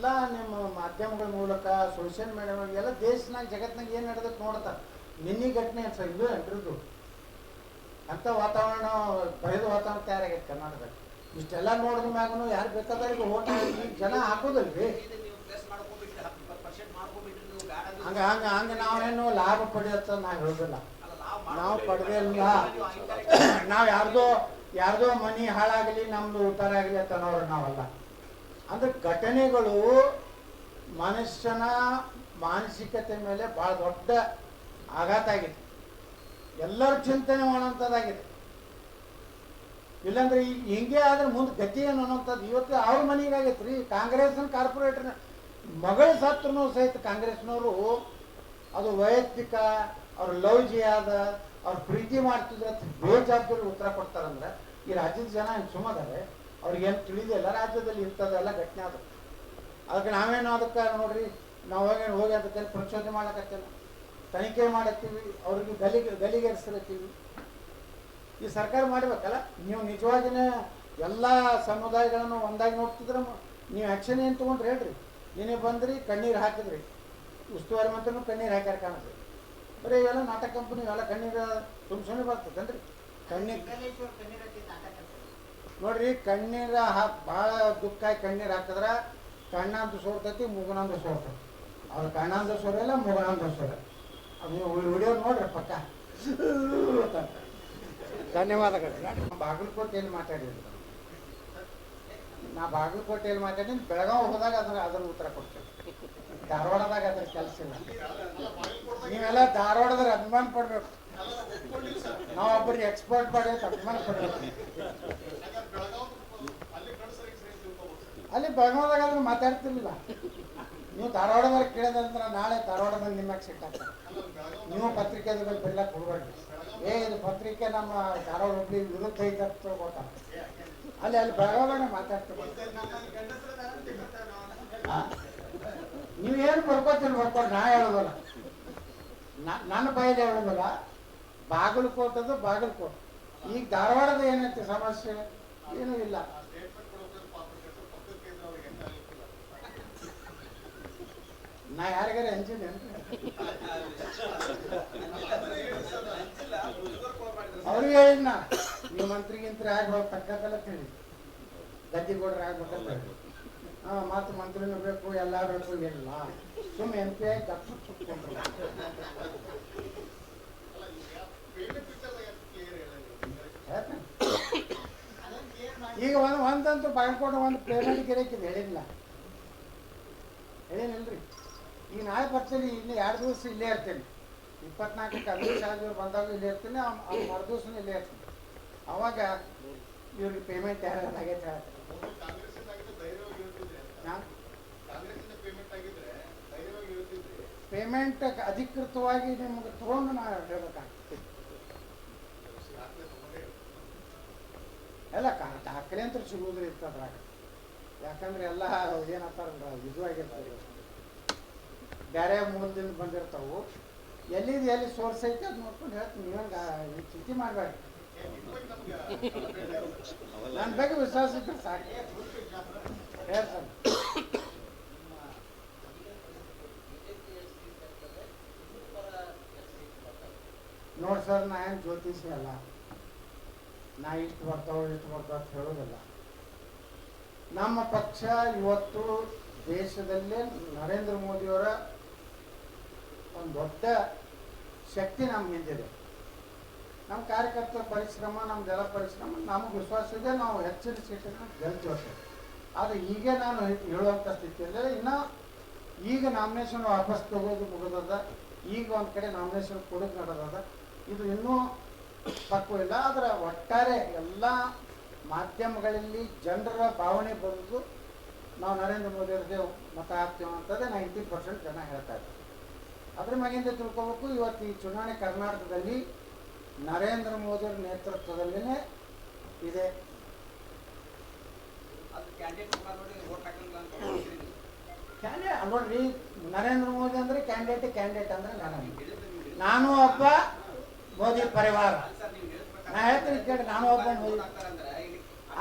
ಎಲ್ಲ ನಿಮ್ಮ ಮಾಧ್ಯಮಗಳ ಮೂಲಕ ಸೋಷಿಯಲ್ ಮೀಡಿಯಾ ಎಲ್ಲ ದೇಶನಾಗ, ಜಗತ್ನಾಗ ಏನು ನಡೆದಕ್ಕೆ ನೋಡ್ತಾರೆ ನಿನ್ನೆ ಘಟನೆ ಸರ್ ಇದು ಅನ್ರಿದ್ದು ಅಂಥ ವಾತಾವರಣ ಭಯದ ವಾತಾವರಣ ತಯಾರಾಗೈತೆ ಕರ್ನಾಟಕದಾಗ ಇಷ್ಟೆಲ್ಲ ನೋಡಿದ ಮ್ಯಾಗೂ ಯಾರು ಬೇಕಾದವ್ರಿಗೆ ಓಟ್ ಜನ ಹಾಕೋದಲ್ರಿ. ಹಂಗ ಹಂಗ ಹಂಗ ನಾವೇನು ಲಾಭ ಪಡೆಯತ್ತ ನಾ ಹೇಳೋದಿಲ್ಲ. ನಾವು ಪಡೆದಿಲ್ಲ ನೀವು ನಾವು ಯಾರ್ದೋ ಯಾರ್ದೋ ಮನಿ ಹಾಳಾಗಲಿ, ನಮ್ದು ಉತ್ತಾರ ಆಗಲಿ ಅಂತ ನೋಡ್ರಿ ನಾವಲ್ಲ. ಅಂದ್ರೆ ಘಟನೆಗಳು ಮನುಷ್ಯನ ಮಾನಸಿಕತೆ ಮೇಲೆ ಬಹಳ ದೊಡ್ಡ ಆಘಾತ ಆಗಿದೆ. ಎಲ್ಲರೂ ಚಿಂತನೆ ಮಾಡುವಂಥದ್ದಾಗಿದೆ ಇಲ್ಲಾಂದ್ರೆ ಈ ಹಿಂಗೆ ಆದ್ರೆ ಮುಂದೆ ಗತಿ ಏನು ಅನ್ನೋಂಥದ್ದು ಇವತ್ತು ಅವ್ರ ಮನೆಗೆ ಆಗೈತೆ ರೀ, ಕಾಂಗ್ರೆಸ್ನ ಕಾರ್ಪೊರೇಟರ್ ಮಗಳ ಸಾತ್ರನೂ ಸಹಿತ ಕಾಂಗ್ರೆಸ್ನವರು ಅದು ವೈಯಕ್ತಿಕ, ಅವ್ರ ಲವ್ ಆದ, ಅವ್ರ ಪ್ರೀತಿ ಮಾಡ್ತಿದ್ರೆ ಬೇಜಾಬ್ದಾರಿ ಉತ್ತರ ಕೊಡ್ತಾರಂದ್ರೆ ಈ ರಾಜ್ಯದ ಜನ ಸುಮ್ಮದಾರೆ. ಅವ್ರಿಗೇನು ತಿಳಿದಿಲ್ಲ ರಾಜ್ಯದಲ್ಲಿ ಇಂಥದ್ದೆಲ್ಲ ಘಟನೆ ಅದು. ಅದಕ್ಕೆ ನಾವೇನು ಅದಕ್ಕೆ ನೋಡ್ರಿ, ನಾವು ಹೋಗಿ ಹೋಗಿ ಅದಕ್ಕೆ ಪ್ರಚೋದನೆ ಮಾಡಕತ್ತಿಲ್ಲ ತನಿಖೆ ಮಾಡತ್ತೀವಿ, ಅವ್ರಿಗೆ ಗಲಿಗೆ ಗಲಿಗೇರಿಸ್ಲತ್ತೀವಿ ಈ ಸರ್ಕಾರ ಮಾಡಬೇಕಲ್ಲ? ನೀವು ನಿಜವಾಗಿನೇ ಎಲ್ಲ ಸಮುದಾಯಗಳನ್ನು ಒಂದಾಗಿ ನೋಡ್ತಿದ್ರೆ ನೀವು ಆ್ಯಕ್ಷನ್ ಏನು ತೊಗೊಂಡ್ರಿ ಹೇಳ್ರಿ. ನೀನೇ ಬಂದ್ರಿ, ಕಣ್ಣೀರು ಹಾಕಿದ್ರಿ. ಉಸ್ತುವಾರಿ ಮಂತ್ರಿನೂ ಕಣ್ಣೀರು ಹಾಕ್ಯಾರ ಕಾಣಿಸ್ರಿ ಬರೀ ಇವೆಲ್ಲ ನಾಟಕ ಕಂಪನಿ, ಇವೆಲ್ಲ ಕಣ್ಣೀರು ತುಂಬ ಸುಮ್ಮನೆ ಬರ್ತದನ್ರಿ. ಕಣ್ಣೀರು ನೋಡ್ರಿ, ಕಣ್ಣೀರ ಹಾ ಭಾಳ ದುಃಖ ಕಣ್ಣೀರು ಹಾಕಿದ್ರೆ ಕಣ್ಣಂದು ಸೋರ್ತೈತಿ ಮುಗುನಂದು ಸೋರ್ತೈತಿ. ಅವ್ರ ಕಣ್ಣಂದು ಸೋರಲ್ಲ ಮುಗುನಂದು ಸೋರ ಅದು ವಿಡಿಯೋ ನೋಡ್ರಿ ಪಕ್ಕ. ಧನ್ಯವಾದಗಳು. ಬಾಗಲಕೋಟೆಯಲ್ಲಿ ಮಾತಾಡಿದ್ರು ನಾ ಬಾಗಲಕೋಟೆಯಲ್ಲಿ ಮಾತಾಡಿನಿ ಬೆಳಗಾವ್ ಹೋದಾಗ ಅದ್ರ ಅದ್ರ ಉತ್ತರ ಕೊಡ್ತೇನೆ. ಧಾರವಾಡದಾಗ ಅದ್ರ ಕೆಲಸ ಇಲ್ಲ. ನೀವೆಲ್ಲ ಧಾರವಾಡದ್ರ ಅಭಿಮಾನ ಪಡ್ಬೇಕು. ನಾವು ಒಬ್ಬರಿಗೆ ಎಕ್ಸ್ಪರ್ಟ್ ಮಾಡಿ ಅಭಿಮಾನ ಪಡ್ಬೇಕು. ಅಲ್ಲಿ ಬೆಳಗಾವದಾಗ ಆದ್ರೆ ಮಾತಾಡ್ತಿರ್ಲಿಲ್ಲ. ನೀವು ಧಾರವಾಡದಾಗ ಕೇಳಿದಂದ್ರೆ ನಾಳೆ ಧಾರವಾಡದಾಗ ಸೆಟ್ ಸಿಟ್ಟಾಗ್ತಾರೆ ನೀವು ಪತ್ರಿಕೆ ಬೆಲ್ಲ ಹೋಗ್ಬೇಡ್ರಿ ಏ, ಇದು ಪತ್ರಿಕೆ ನಮ್ಮ ಧಾರವಾಡ ಹುಬ್ಳಿ ವಿರುದ್ಧ ಐತೆ ಅಂತ ಅಲ್ಲಿ ಅಲ್ಲಿ ಬೆಳಗಾವದಾಗ ಮಾತಾಡ್ತೀವಿ ಏನು ಬರ್ಕೋತೀರಿ ಬರ್ಕೊಂಡು, ನಾ ಹೇಳೋದಲ್ಲ. ನನ್ನ ಬಾಯಲ್ಲಿ ಹೇಳೋದಲ್ಲ, ಬಾಗಲಕೋಟದು ಬಾಗಲಕೋಟೆ. ಈಗ ಧಾರವಾಡದ ಏನೈತೆ ಸಮಸ್ಯೆ? ಏನೂ ಇಲ್ಲ. ನಾ ಯಾರಿಗಾರ ಅಂಜಿನೇನ್ರಿ ಅವ್ರಿಗೆ ಹೇಳಿದ್ನ, ನೀವು ಮಂತ್ರಿಗಿಂತ ಆಗ್ಬೇಕು ತಕ್ಕಲ್ಲ ಹೇಳಿ ಗದ್ದಿಗೌಡ್ರ ಆಗ್ಬೇಕಂತ ಹೇಳಿ ಹಾ, ಮತ್ತು ಮಂತ್ರಿನೂ ಬೇಕು ಎಲ್ಲ ಬೇಕು ಇಲ್ಲ ಸುಮ್ಮನೆ ಎಂ ಪಿ ಆಗಿ. ಈಗ ಒಂದು ಒಂದಂತೂ ಬಾಳ್ಕೊಂಡು ಒಂದು ಪೇಮೆಂಟ್ ಗಿರಕಿದ್ ಹೇಳಿಲ್ಲ ಹೇಳಿನಿಲ್ರಿ ಈಗ ನಾಳೆ ಬರ್ತೀನಿ ಇಲ್ಲಿ ಎರಡು ದಿವಸ ಇಲ್ಲೇ ಇರ್ತೀನಿ. ಇಪ್ಪತ್ನಾಲ್ಕಕ್ಕೆ ಶಾ ಅವ್ರು ಬಂದಾಗ ಇಲ್ಲೇ ಇರ್ತೀನಿ ಮರು ದಿವಸ ಇಲ್ಲೇ ಇರ್ತೀನಿ. ಅವಾಗ ಇವ್ರಿಗೆ ಪೇಮೆಂಟ್ ಯಾರು ಆಗೈತೆ ಹೇಳ್ತಾರೆ ನಾನು ಪೇಮೆಂಟ್ ಅಧಿಕೃತವಾಗಿ ನಿಮ್ಗೆ ತಗೊಂಡು ನಾ ಹೇಳ್ಬೇಕಾಗ್ತದೆ ಎಲ್ಲ ದಾಖಲೆ ಅಂತ ಸಿಗುವುದ್ರಿ ಇರ್ತದ್ರಾಗ ಯಾಕಂದ್ರೆ ಎಲ್ಲ ಏನಂತಾರಲ್ಲ ಇದು ಆಗಿರ್ತದೆ ಬೇರೆ ಮೂಲದಿಂದ ಬಂದಿರ್ತಾವು. ಎಲ್ಲಿದು ಎಲ್ಲಿ ಸೋರ್ಸ್ ಐತೆ ಅದು ನೋಡ್ಕೊಂಡು ಹೇಳ್ತೀನಿ. ನೀವೇನು ಚಿಂತೆ ಮಾಡಬೇಡಿ. ನನ್ನ ಬಗ್ಗೆ ವಿಶ್ವಾಸ ಇದ್ರೆ ಸಾಕು ಹೇಳ್ತಾನೆ ನೋಡಿ ಸರ್, ನಾ ಏನು ಜ್ಯೋತಿಷಿ ಅಲ್ಲ. ನಾ ಇಷ್ಟು ಬರ್ತಾವ ಇಷ್ಟು ಬರ್ತಾವ ಅಂತ ಹೇಳೋದಿಲ್ಲ. ನಮ್ಮ ಪಕ್ಷ ಇವತ್ತು ದೇಶದಲ್ಲೇ ನರೇಂದ್ರ ಮೋದಿಯವರ ಒಂದು ದೊಡ್ಡ ಶಕ್ತಿ ನಮ್ಮ ಹಿಂದಿದೆ ನಮ್ಮ ಕಾರ್ಯಕರ್ತರ ಪರಿಶ್ರಮ ನಮ್ಮ ಜಲ ಪರಿಶ್ರಮ, ನಮಗೆ ವಿಶ್ವಾಸ ನಾವು ಹೆಚ್ಚಿನ ಸೀಟನ್ನು ಗೆಲ್ತೀವಿ ಆದರೆ ಈಗ ನಾನು ಹೇಳುವಂಥ ಸ್ಥಿತಿಯಲ್ಲಿ ಇನ್ನು ಈಗ ನಾಮಿನೇಷನ್ ವಾಪಸ್ ತಗೋದು ಮುಗಿದದ, ಈಗ ಒಂದು ಕಡೆ ನಾಮಿನೇಷನ್ ಕೊಡೋದು ನಡೆದದ. ಇದು ಇನ್ನೂ ಪಕ್ವವಿಲ್ಲ ಆದರೆ ಒಟ್ಟಾರೆ ಎಲ್ಲ ಮಾಧ್ಯಮಗಳಲ್ಲಿ ಜನರ ಭಾವನೆ ಬಂದು ನಾವು ನರೇಂದ್ರ ಮೋದಿ ಅವ್ರದ್ದೇ ಮತ ಹಾಕ್ತೇವೆ ಅಂತದೇ ನೈಂಟಿ ಪರ್ಸೆಂಟ್ ಜನ ಹೇಳ್ತಾ ಇದ್ದಾರೆ. ಅದ್ರ ಮ್ಯಾಗಿಂದ ತಿಳ್ಕೊಬೇಕು ಇವತ್ತು ಈ ಚುನಾವಣೆ ಕರ್ನಾಟಕದಲ್ಲಿ ನರೇಂದ್ರ ಮೋದಿ ನೇತೃತ್ವದಲ್ಲೇ ಇದೆ. ಕ್ಯಾಂಡಿಡೇಟ್ ನೋಡ್ರಿ ನರೇಂದ್ರ ಮೋದಿ ಅಂದ್ರೆ ಕ್ಯಾಂಡಿಡೇಟ್ ಕ್ಯಾಂಡಿಡೇಟ್ ಅಂದ್ರೆ ನಾನು. ನಾನು ಒಬ್ಬ ಮೋದಿ ಪರಿವಾರ. ನಾ ಹೇಳ್ತೀನಿ ಕೇಳಿ ನಾನು ಒಬ್ಬ ಮೋದಿ.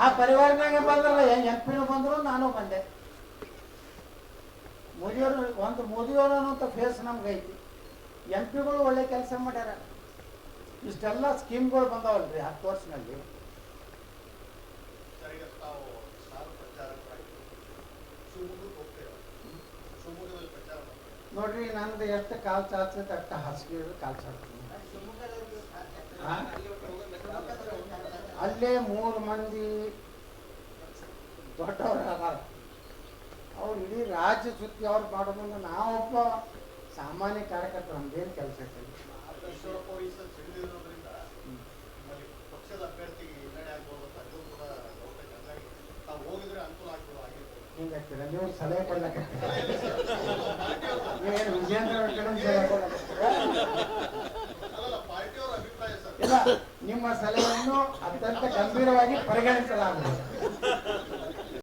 ಆ ಪರಿವಾರನಾಗೆ ಬಂದ್ರಲ್ಲ ಎಂ ಪಿನೂ ಬಂದರು ನಾನು ಬಂದೆ. ಮೋದಿಯವರು ಒಂದು ಮೋದಿಯವರು ಅನ್ನೋಂಥ ಫೇಸ್ ನಮ್ಗೈತಿ. ಐತಿ ಎಂ ಪಿಗಳು ಒಳ್ಳೆ ಕೆಲಸ ಮಾಡ್ಯಾರ. ಇಷ್ಟೆಲ್ಲ ಸ್ಕೀಮ್ಗಳು ಬಂದಾವಲ್ರಿ ಹತ್ತು ವರ್ಷನಲ್ಲಿ ಮಾಡ್ತೀರಾ? ನೋಡ್ರಿ ನಂದು ಎಷ್ಟು ಕಾಲು ಚಾಚತ್ತೆ ಅಷ್ಟು ಹಾಸಿಗೆ ಕಾಲು ಚಾಡ್ತೀನಿ ಹಾ? ಅಲ್ಲೇ ಮೂರು ಮಂದಿ ದೊಡ್ಡವರು ಅದಾರ ಅವ್ರು ಇಡೀ ರಾಜ್ಯ ಸುತ್ತಿ ಅವ್ರು ಮಾಡೋದನ್ನ ನಾವೊಬ್ಬ ಸಾಮಾನ್ಯ ಕಾರ್ಯಕರ್ತರು ನಮ್ದೇನು ಕೆಲಸ ಇರ್ತೀವಿ ನೀವು ಸಲಹೆ ಕೊಡ್ಲಕತ್ತೀರ? ನೀವೇನು ವಿಜೇಂದ್ರ ಅವ್ರ ಕಡೆ ಸಲಹೆ ಕೊಡ್ಲಕತ್ತೀರ? ಅಲ್ಲಲ್ಲ ಪಾರ್ಟಿಯವರ ಅಭಿಪ್ರಾಯ ಸರ್ ಇಲ್ಲ, ನಿಮ್ಮ ಸಲಹೆಯನ್ನು ಅತ್ಯಂತ ಗಂಭೀರವಾಗಿ ಪರಿಗಣಿಸಲಾಗುವುದು.